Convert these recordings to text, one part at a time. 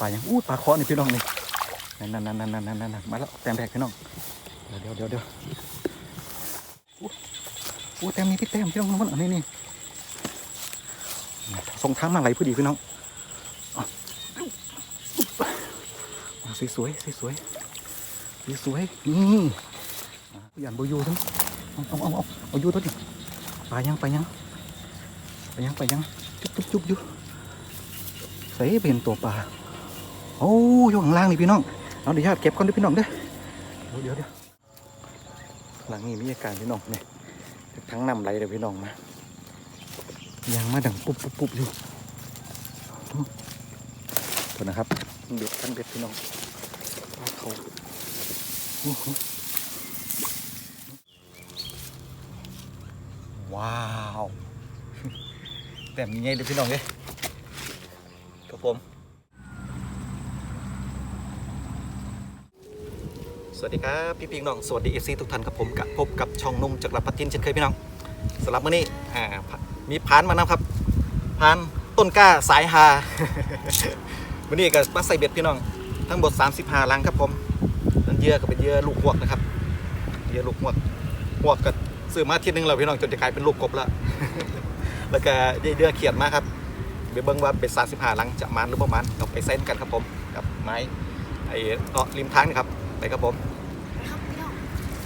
ปลายังอู้ปลาเคาะนี่พี่น้องนี่นั่นนั่นนั่นนั่นนั่นนั่นนั่นมาแล้วแต้มแรกพี่น้องเดี๋ยวเดี๋ยวเดี๋ยวเดี๋ยวอู้แต้มนี้พี่แต้มพี่น้องมันอันนี้นี่ส่งทางมาไหลพอดีพี่น้องมาสวยสวยสวยสวยสวยๆนี่อะผู้ใหญ่บยูทั้งเอาเอาเอาเอาเอาอยูตัวนี้ปลายังไปยังไปยังไปยังจุ๊บจุ๊บจุ๊บอยู่ใส่เป็นตัวปลา โอ้ยอยู่ข้างล่างนี่พี่น้องเอาเดี๋ยวเก็บก่อนด้วยพี่น้องเด้อเดี๋ยวเดี๋ยวหลังนี้มีอาการพี่น้องเนี่ยทั้งนำไหลเลยพี่น้องมายังมาดังปุ๊บปุ๊บปุ๊บอยู่ตัวนะครับเบ็ดทั้งเบ็ดพี่น้องปลาเขาอื้อหือว้าวแต่มีไงเดี๋ยวพี่น้องเด้ครับผม สวัสดีครับพี่ปิงน้องสวัสดีเอซีทุกท่านครับผมกับพบกับช่องนุ่มจากลาปะทินเช่นเคยพี่น้องสำหรับมื้อนี้อ่ามีพานมานะครับพานต้นกล้าสายฮาวันนี้ก็มาใส่เบ็ดพี่น้อง ทั้งหมด35ลังครับผมนั่นเยื่อก็เป็นเยื่อลูกหวกนะครับเยื่อลูกหวกหวกก็ซื้อมาทีนึงแล้วพี่น้องจนจะกลายเป็นลูกกบแล้วแล้วก็ได้เดือเขียดมาครับไปเบิ่งว่าเป็น35ลังจะมันหรือบ่มันเราไปเส้นกันครับผมกับไม้ไอ้เกาะริมทางนี่ครับ ไปครับผม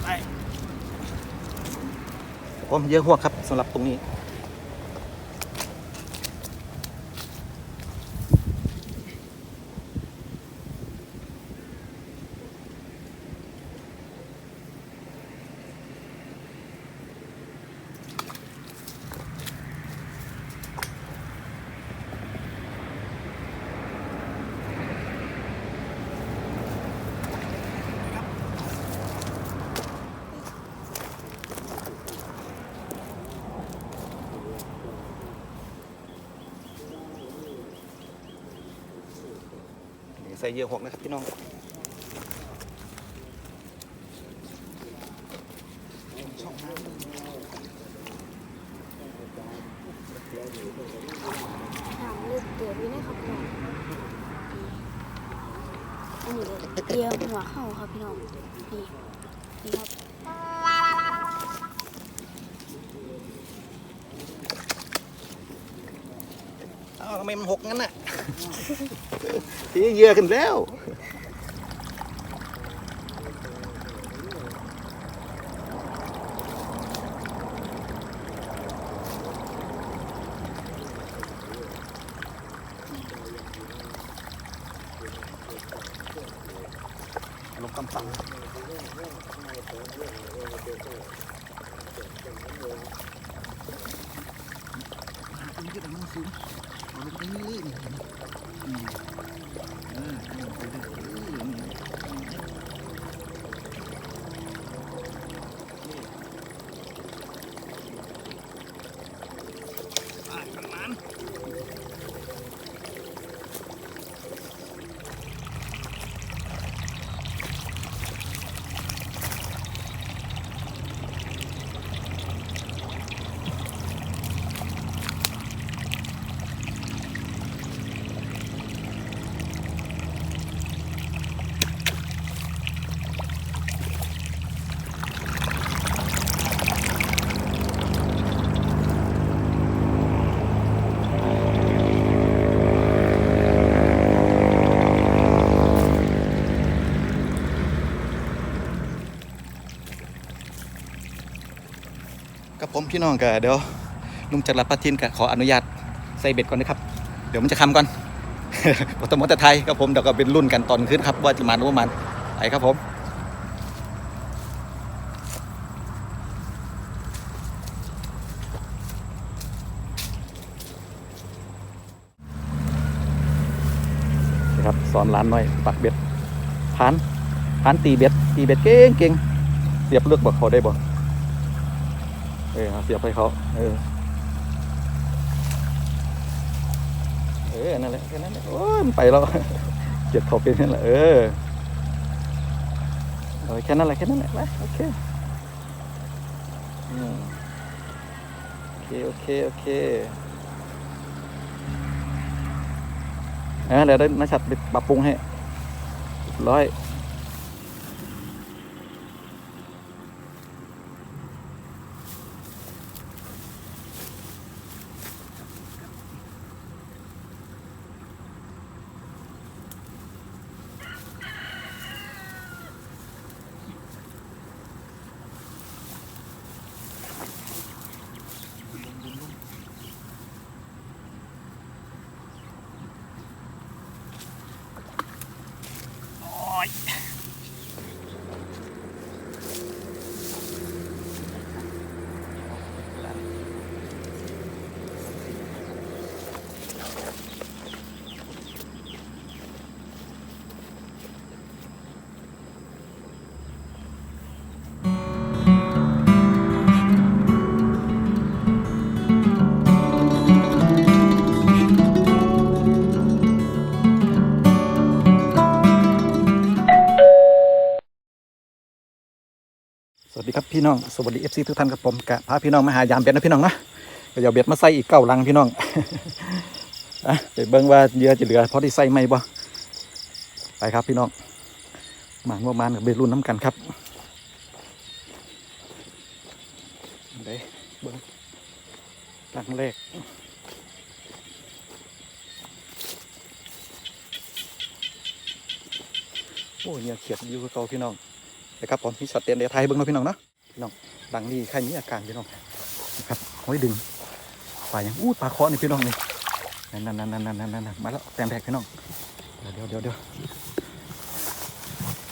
ไปผมเยอะหัวครับสำหรับตรงนี้ ใส่เยอะหกนะครับพี่น้องถามลึกเตือพี่นะครับพี่น้องอันนี้เลยเดียวหัวเข่าครับพี่น้องนี่นี่ครับ อ้าว ทำไมมันหกงั้นน่ะ ทีเยอะขึ้นแล้ว ลงกำปังอันนี้ก็แต่มันสูง เอาลงไปนี่เลยนี่อืมเออ พี่น้องก็เดี๋ยวลุงจักรรับประทินก็ขออนุญาตใส่เบ็ดก่อนนะครับ เดี๋ยวมันจะคำก่อนวัตมต่ไทยครับผมเดี๋ยวก็เป็นรุ่นกันตอนขึ้นครับ ว่าจะมาหรือว่ามันไปครับผมนะครับสอนร้านหน่อยปักเบ็ดพานพานตีเบ็ดตีเบ็ดเก่งเก่งเสียบเลือกบอกเขาได้บออ เอาเสียบให้เขาเออเออนั่นแหละแค่นั้นโอ้ยมันไปแล้วเก็บเขาเป็นนั่นแหละเออเอาแค่นั้นแหละแค่นั้นแหละไปโอเคโอเคโอเคโอเคเออเดี๋ยวได้นักชัดไปปรับปรุงให้เรียบร้อย สวั ดีครับพี่น้องสวัสดีเอฟซีทุกท่านครับผมกะพาพี่น้องมาหายามเบ็ดนะพี่น้องนะก็อย่าเบ็ดมาใส่อีกเก้าลังพี่น้องอะไปเบิ่งว่าเยื่อจะเหลือพอที่ใส่ไหมบ่ไปครับพี่น้องมานว่ามานกับเบ็ดรุ่นน้ำกันครับเด้เบิ่งลังแรกโอ้ยเนี่ยเขียดอยู่กับเก่าพี่น้อง นะครับผมมีช็อตเตียนเดียไทยเบิ้งเนาพี่น้องเนาะพี่น้องดังนี้ใครมีอาการพี่น้องนะครับห้อยดึงปลายังอู้ปลาเคาะนี่พี่น้องนี่นั่นนั่นนั่นนั่นนั่นนั่นมาแล้วแต้มแรกพี่น้องเดี๋ยวเดี๋ยวเดี๋ยว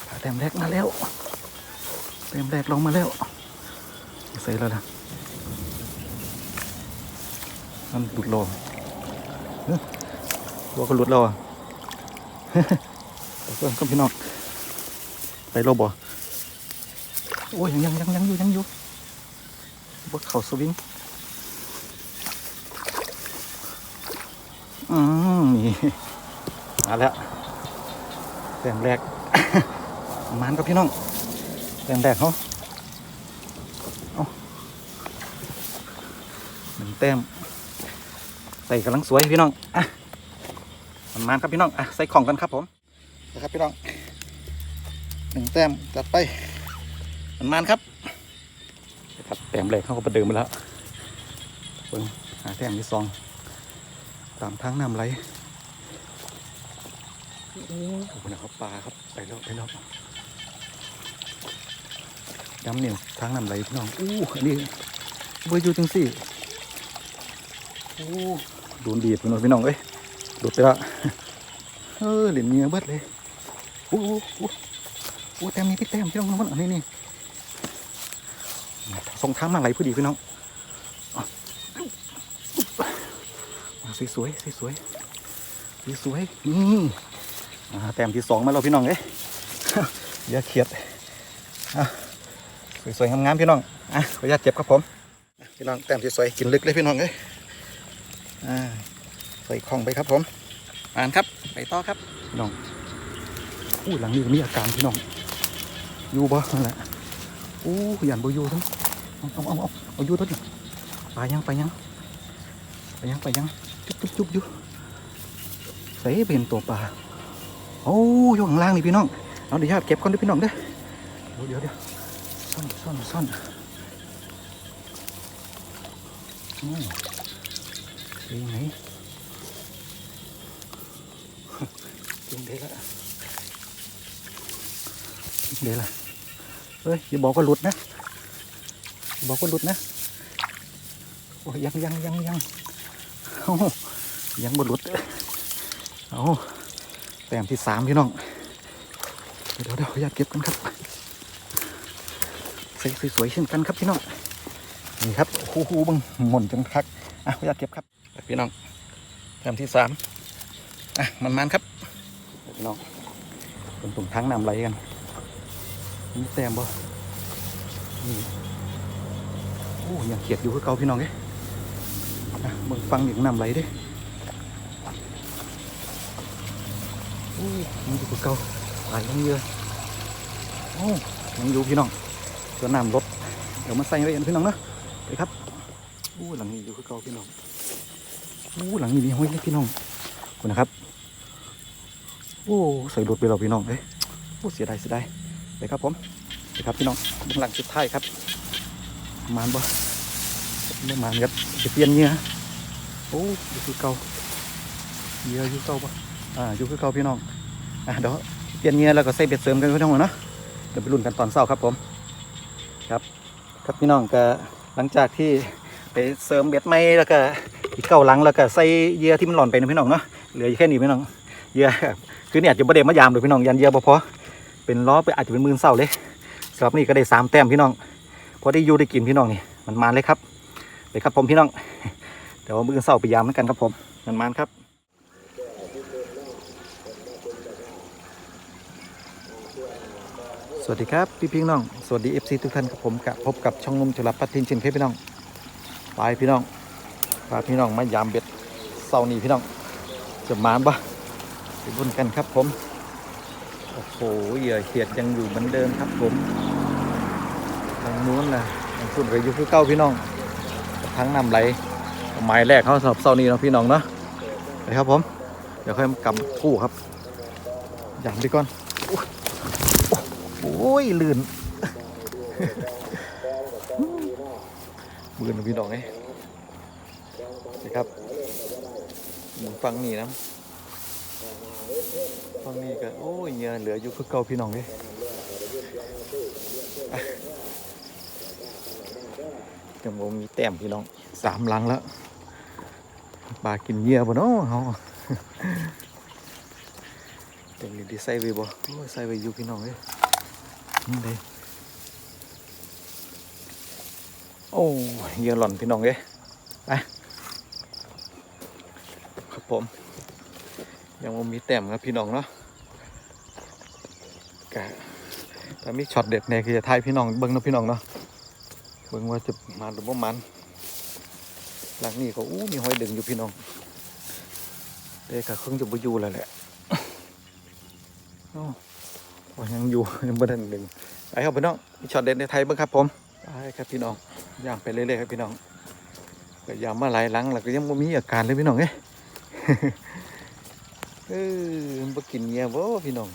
ปลาแต้มแรกมาแล้วแต้มแรกลงมาแล้วเสร็จแล้วล่ะมันหลุดโลเอ้อตัวก็หลุดแล้วอะเพิ่มก็พี่น้องไปโลบ่ โอ้ยยังยังยังยังอยู่ยังอยู่บดเข่าสวิงอืมนี่มาแล้วแต้มแรกมันกับพี่น้องแต้มแรกเขาเอาหนึ่งแต้มใส่กำลังสวยพี่น้องอะมันมันครับพี่น้องอะใส่ของกันครับผมนะครับพี่น้องหนึ่งแต้มจัดไป มันมันครับครับแต้มแรกเขาก็ประเดิมไปแล้วเบิ่งหาแต้มที่สองตามทางน้ำไหลโอ้โหนะครับปลาครับไปแล้วไปแล้วย้ำเนี่ยทางน้ำไหลพี่น้องอู้อันนี้เบอร์อยู่จังสี่โอ้โดนดีดพี่น้องพี่น้องเอ้ยหลุดไปล้วเออเหรียญเมียเบิดเลยโอ้โหโอ้โหโอ้แต้มนี้พี่แต้มพี่น้องมันอันนี้นี่ ส่งทางมาไหลพอดีพี่น้องอะมาสวยสวยสวยสวยสวยๆนี่อ่าแต้มที่สองมาแล้วพี่น้องเอ้ยอย่าเขียดอะสวยๆงามๆพี่น้องอะขออนุญาตเก็บครับผมพี่น้องแต้มที่สวยกินลึกเลยพี่น้องเอ้ยอ่าใส่ของไปครับผมอ่านครับไปต่อครับพี่น้องอู้หลังนี้มีอาการพี่น้องอยู่บ่นั่นแหละอู้ยันบ่อยู่ทั้ง เอาเอาเอาเอาเอาอยู่ทั้ไปยังไปยังไปยังไปยังจุ๊บจุ๊บจุ๊บอยู่ใส่เป็นตัวปลาโอ้อยข้างล่างนี่พี่น้องเอาเดี๋ยวเก็บก่อนด้วยพี่น้องเด้อเดี๋ยวเดี๋ยวซ่อนซ่อนซ่อนอืมเป็นไงจริงเด้ละเด้ละเฮ้ยอย่าบอกว่าหลุดนะ บอกว่าหลุดนะโอ้ยยังยังยังยังเอายังบ่หลุดเอาแต้มที่สามพี่น้อง เดี๋ยวเดี๋ยวออนุญาตเก็บกันครับใส่สวยๆเช่นกันครับพี่น้องนี่ครับคู่คู่บังหม่นจังคักอะออนุญาตเก็บครับพี่น้องแต้มที่สามอะมันมันๆครับพี่น้องเป็นตุ่มทั้งน้ำไหลกันมีแต้มบ่นี่ อ้ยังเขียดอยู่คือเก่าพี่น้องเอ้นะเบิ่งฟังหนึ่งน้ำไหลเด้โอ้ยังอยู่คือเก่าไหลยังเยอะโอ้ยังอยู่พี่น้องตัวน้ำลดเดี๋ยวมาใส่ไว้กันพี่น้องนะไปครับโอ้หลังนี้อยู่คือเก่าพี่น้องโอ้หลังนี้มีห้อยเล็กพี่น้องคุณนะครับโอ้ใส่รถไปเราพี่น้องเอ้ยโอ้เสียดายเสียดายไปครับผมไปครับพี่น้องเบื้องหลังสุดท้ายครับ มานบ่ไม่มานครับจะเปลี่ยนเงี้ยโอ้อยู่คือเก่าเยอะอยู่เก่าปะอ่าอยู่คือเก่าพี่น้องอะเดี๋ยวเปลี่ยนเงี้ยแล้วก็ใส่เบ็ดเสริมกันพี่น้องเนาะเดี๋ยวไปลุ้นกันตอนเช้าครับผมครับ ครับพี่น้องก็หลังจากที่ไปเสริมเบ็ดไม้แล้วก็อีกเก้าหลังแล้วก็ใส่เยื่อที่มันหล่อนไปนะพี่น้องเนาะเหลือแค่นี้พี่น้องเยื่อคือเนี่ยจะประเด็มายามเลยพี่น้องยันเยื่อพอเป็นล้อไปอาจจะเป็นมื่นเศร้าเลยสำหรับนี่ก็ได้สามแต้มพี่น้อง พอได้ยูได้กินพี่น้องนี่มันมาเลยครับไปครับผมพี่น้องเดี๋ยวมือเศร้าไปยามเหมือนกันครับผมมันมานครับสวัสดีครับพี่พี่น้องสวัสดี FC ทุกท่านกับผมกับพบกับช่องนุ่มจุลปัตตินเช่นเคยพี่น้องไปพี่น้องพาพี่น้องมายามเบ็ดเสาร์นี้พี่น้องจะมานปะไปบุญกันครับผมโอ้โหเหยื่อเขียดยังอยู่เหมือนเดิมครับผมางนู้นนะทางสุดก็อยู่คือเก้าพี่น้องทางนำไหลหมายแรกเขาสำหรับเสานี้เนาะพี่น้องเนาะไปครับผม เดี๋ยวค่อยมากำคู่ครับยามไปก่อนโอ้ยลื่นมือนพี่น้องไงนะครับหมุนฟังนี่นะฟังนี่ก็โอ้ยเงื่อเหลืออยู่คือเก่าพี่น้องเลยอะ จังโมมีแต้มพี่น้องสามหลังแล้วปลากินเหยื่อบ่เนาะเขาตรงนี้ดีใส่ไว้บ่โอ้ใส่ไว้อยู่พี่น้องเอ้ยนี่เลยโอ้เหยื่อหล่อนพี่น้องเอ้ยไปครับผม ยังบ่มีแต้มครับพี่น้องเนาะกะแต่มีช็อตเด็ดเนี่ยคือจะทายพี่น้องเบิ่งเนาะพี่น้องเนาะ เบิ่งว่าจะมาหรือบ่มันหลังนี้ก็อู้มีหอยดึงอยู่พี่น้องเด็กก็ครึ่งจะบ่อยู่แล้วแหละโอ้ยังอยู่ยังบ่ทันดึงไปครับพี่น้องมีช็อตเด็ดในไทยบ้างครับผมไปครับพี่น้องย่างไปเรื่อยๆครับพี่น้องก็ยามมาหลายหลังแล้วก็ยังบ่มีอาการเลยพี่น้องเอ้ยเออมันบ่กินเงี้ยบ่พี่น้อง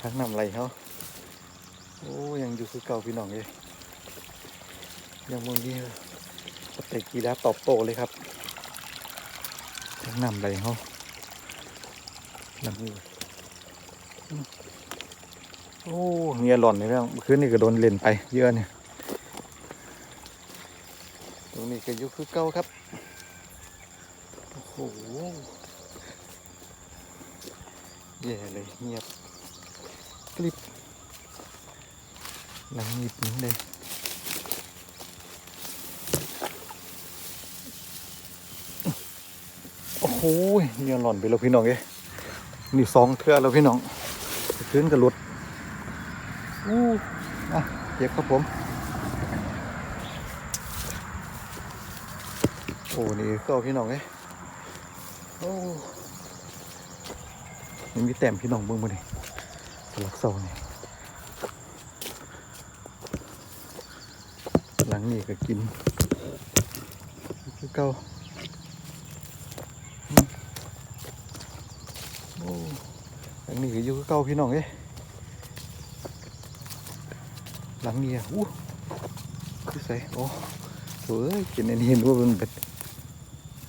ทางน้ำไหลเขาโอ้ยังอยู่คือเก่าพี่น้องเอ้ ยยังบ่มีปฏิกิริยาตอบโต้เลยครับทางนำไหลเขาลำนี้โอ้เงียหล่อนนี่แล้วเมื่อคืนนี่ก็โดนเล่นไปเยอะเนี่ย ตรงนี้ก็ยุคือเก่าครับ โอ้โหแย่เลยเงียบกริบหลังหยิบนิ้งเลย โอ้โหเงียหล่อนไปแล้วพี่น้องเอ้นี่สองเทือแล้วพี่น้องขึ้นกับรถอู้อะเก็บครับผม โอ้นี่ก็พี่น้องเอ้ยโอ้นี่มีแต้มพี่น้องเบิ่งมาดิสลักเสานี่หลังนี่ก็กินคือเก่าอืมโอ้ หลังนี่ก็อยู่คือเก่าพี่น้องเอ้ยหลังนี้อะอู้คือใส่โอ้โหเอ้ยกินอันนี้เห็นว่ามันเป็น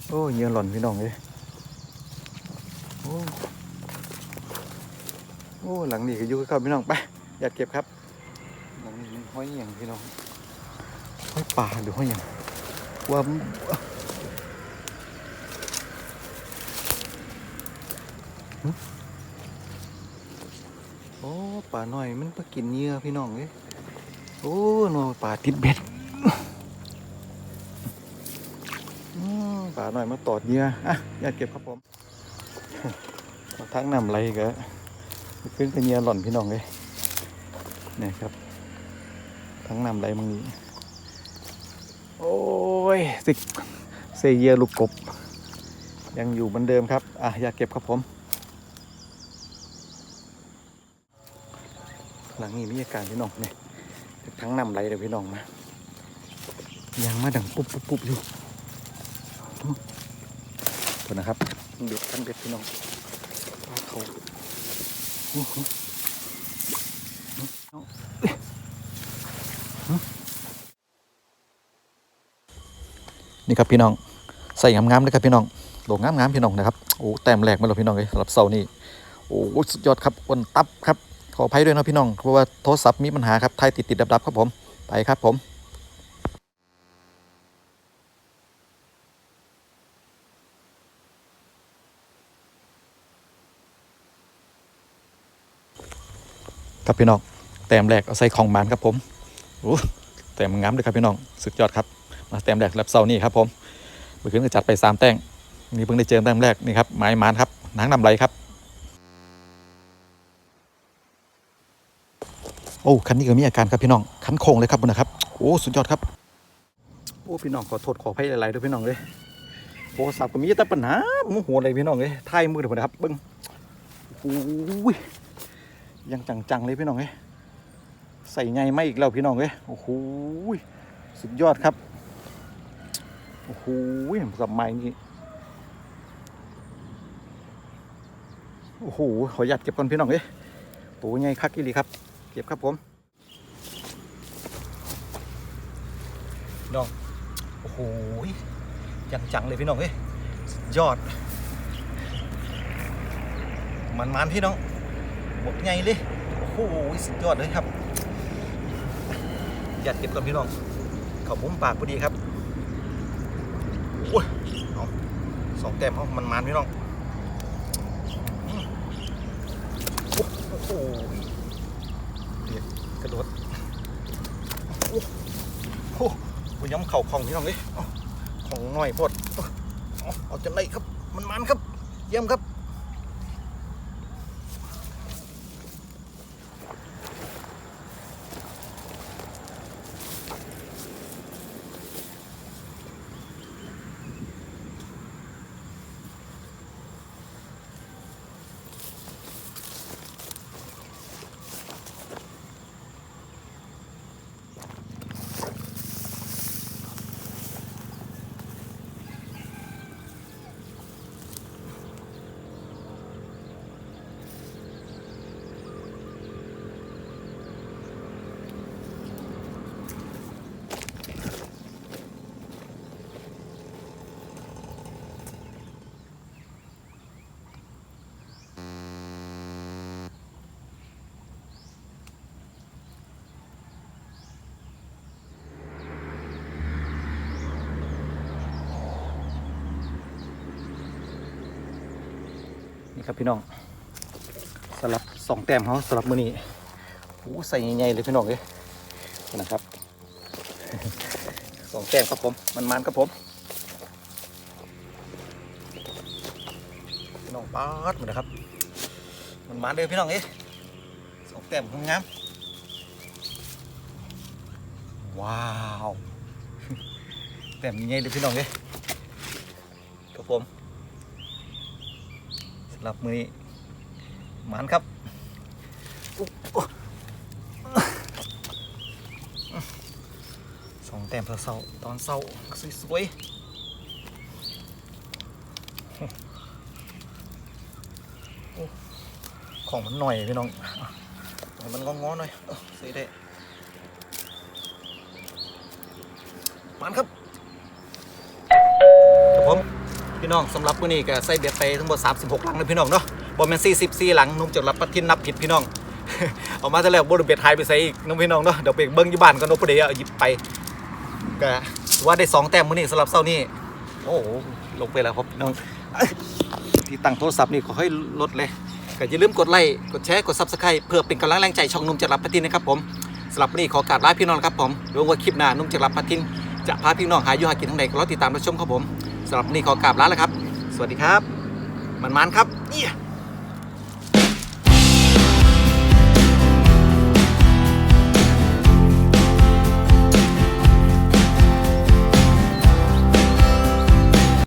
โอ้ยเงื่อหล่อนพี่น้องเลยโอ้โอ้หลังนี้ก็อยู่กับพี่น้องไปอยากเก็บครับหลังนี้มันห้อยอย่างพี่น้องห้อยป่าหรือห้อยอย่างว่ามั โอ้ป่าหน่อยมันมากินเหยื่อพี่น้องเลยโอ้โนป่าติดเบ็ดป่าหน่อยมาตอดเหยื่ออะอยากเก็บครับผมทั้งน้ำไหลก็ขึ้นกับเหยื่อหล่อนพี่น้องเลยนี่ครับ ทั้งน้ำไหลมังนี้โอ้ยสิเซเหยอลูกกบ ยังอยู่เหมือนเดิมครับ อะอยากเก็บครับผม หลังนี้มีอาการพี่น้องเนี่ยทั้งนำไหลเลยพี่น้องมายังมาดังปุ๊บปุ๊บปุ๊บอยู่ตัวนะครับเบ็ดทั้งเบ็ดพี่น้องปลาเขานี่ครับพี่น้องใส่งามๆเลยครับพี่น้องโด่งงามๆพี่น้องนะครับโอ้แต้มแหลกมาแล้วพี่น้องเลยสำหรับเสานี้โอ้สุดยอดครับอ้นตับครับ ออภัยด้วยนะพี่น้องเพราะว่าโทรศัพท์มีปัญหาครับไทยติดติดดับดับครับผมไปครับผมครับพี่น้องแต้มแรกเอาใส่ของบานครับผมโอ้แต้มงามเลยครับพี่น้องสุดยอดครับ มาแต้มแรกรับเสานี่ครับผมเมื่อคืนก็จัดไปสามแต้งนี่เพิ่งได้เจอแต้มแรกนี่ครับไม้มานครับหนังนำไรครับ โอ้คันนี้ก็มีอาการครับพี่น้องคันโค้งเลยครับคุณนะครับโอ้สุดยอดครับโอ้พี่น้องขอโทษขออภัยหลายๆด้วยพี่น้องเลยโทรศัพท์ก็มีแต่ปัญหาโมโหเลยพี่น้องเลยถ่ายมือเดี๋ยวนะครับเบิ้งโอ้ยยังจังๆเลยพี่น้องเอ้ยใส่ไงไม่อีกแล้วพี่น้องเอ้ยโอ้โหสุดยอดครับโอ้โหสมัยนี้โอ้โหขออนุญาตเก็บก่อนพี่น้องเอ้ยโอ้ยไงคักอีหลีครับ เก็บครับผมน้อง โอ้โหยังจังเลยพี่น้องเอ้ยสุดยอด มันๆพี่น้อง หมดไงเลย โอ้โหสุดยอดเลยครับอยากเก็บก่อนพี่น้องเขามุมปากพอดีครับโอ้ยเอาสองแต้มเอามันมันๆพี่น้อง โอ้โห กระโดดโอ้โหโอ้ยย้ำเข่าของพี่น้องเลยเอาของหน่อยพอดเอาเอาเอาจนได้ครับ มันมันๆครับ เยี่ยมครับ นี่ครับพี่น้องสลับสองแต้มเขาสลับมือนี้โอ้ใส่ใหญ่ๆเลยพี่น้องเลยนะครับสองแต้มครับผมมันมันครับผมพี่น้องป๊าดมานะครับ มันมันเลยพี่น้องเอ้สองแต้มงามว้าวแต้มใหญ่เลยพี่น้องเอ้ยครับผม สำ หรับมือนี้หมานครับสองแต้มเศร้าตอนเศร้าสวยๆของมันหน่อยพี่น้อง มันงอๆหน่อยเออใส่ได้หมานครับผม พี่ น้องสำหรับมื้อนี้ก็ใส่เบ็ดไปทั้งหมด 36 หลังนะพี่น้องเนาะบ่แม่น44 หลังนุ่มจากรับประทินนับผิดพี่น้องเอามาแต่แล้วบ่ได้เบ็ดหายไปใส่อีกน้องพี่น้องเนาะเดี๋ยวไปเบิ่งอยู่บ้านก่อนเนาะผู้ใดเอาหยิบไปก็ว่าได้สองแต้มมื้อนี้สำหรับเช้านี้โอ้โหลงไปแล้วครับพี่น้องที่ตั้งโทรศัพท์นี่ขอให้ลดเลยก็อย่าลืมกดไลค์กดแชร์กด Subscribe เพื่อเป็นกำลังแรงใจช่องนุ่มจากรับประทินนะครับผมสำหรับมื้อนี้ขอกราบลาพี่น้องครับผมหวังว่าคลิปหน้านุ่มจากรับประทินจะพาพี่น้องหาอยู่หากินทางใดก็รอติดตามรับชมครับผม สำหรับนี่ขอกราบลาแล้วครับ สวัสดีครับมันมันครับเนี่ย